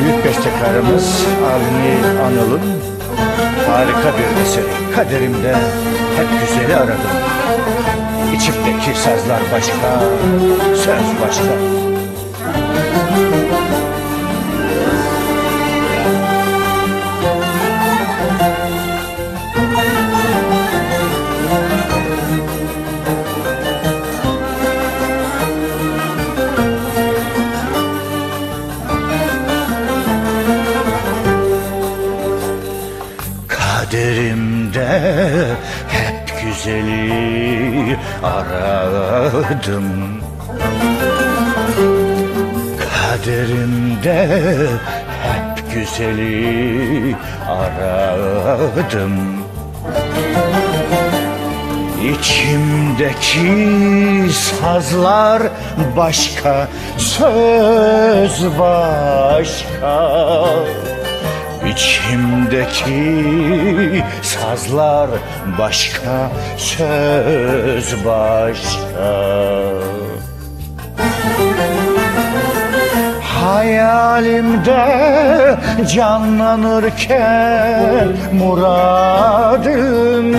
Büyük bestekarımız Avni Anıl'ın harika bir eseri. Kaderimde hep güzeli aradım. İçimdeki sazlar başka, söz başka. Kaderimde hep güzeli aradım. Kaderimde hep güzeli aradım. İçimdeki sazlar başka, söz başka İçimdeki sazlar başka, söz başka. Hayalimde canlanırken muradım.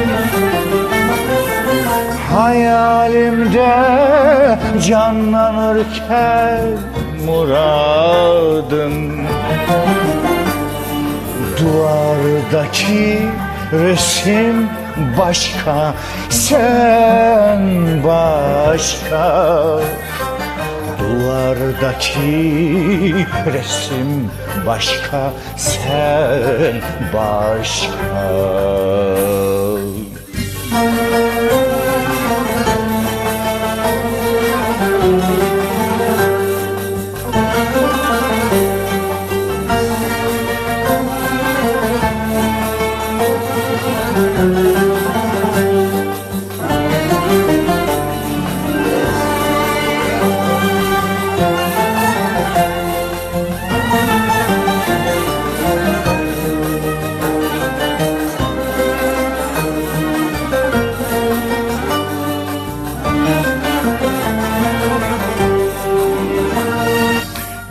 Hayalimde canlanırken muradım Duvardaki resim başka, sen başka. Duvardaki resim başka, sen başka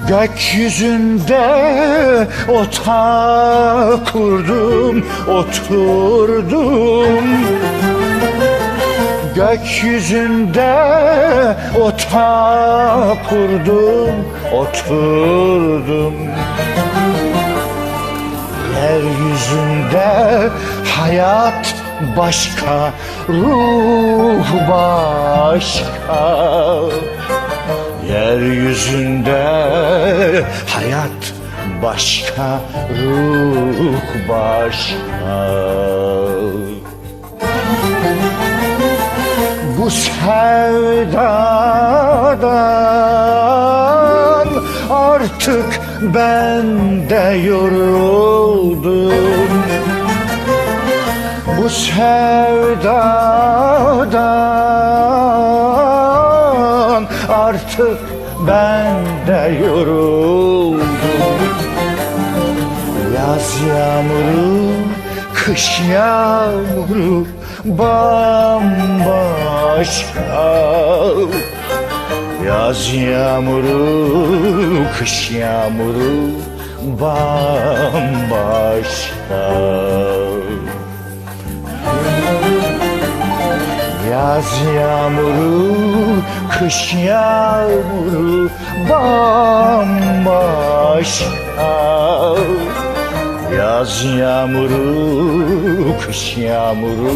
Gökyüzünde ota kurdum, oturdum Gökyüzünde ota kurdum, oturdum. Yeryüzünde hayat başka, ruh başka. Yeryüzünde hayat başka, ruh başka Bu sevdadan artık ben de yoruldum. Bu sevdadan artık ben de yoruldum. Yaz yağmuru, kış yağmuru bambaşka. Yaz yağmuru, kış yağmuru bambaşka. Yaz yağmuru, kış yağmuru bambaşka Yaz yağmuru, kış yağmuru